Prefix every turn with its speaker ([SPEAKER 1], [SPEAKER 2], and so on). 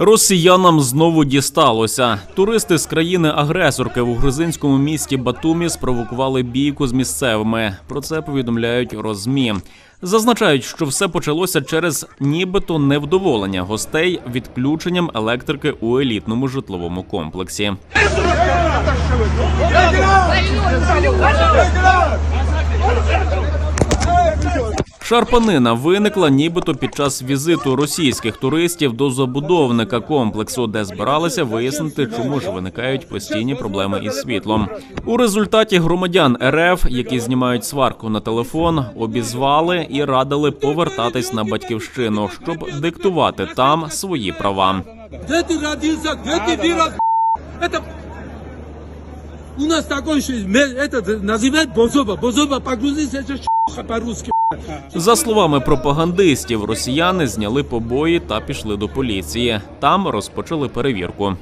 [SPEAKER 1] Росіянам знову дісталося. Туристи з країни-агресорки в грузинському місті Батумі спровокували бійку з місцевими. Про це повідомляють розмі. Зазначають, що все почалося через нібито невдоволення гостей відключенням електрики у елітному житловому комплексі. Шарпанина виникла нібито під час візиту російських туристів до забудовника комплексу, де збиралися вияснити, чому ж виникають постійні проблеми із світлом. У результаті громадян РФ, які знімають сварку на телефон, обізвали і радили повертатись на батьківщину, щоб диктувати там свої права.
[SPEAKER 2] Где ты родился, где ты вырос? Это у нас такой еще есть, ме- это называют бозоба. Бозоба по-грузински это ш**ха по-русски.
[SPEAKER 1] За словами пропагандистів, росіяни зняли побої та пішли до поліції. Там розпочали перевірку.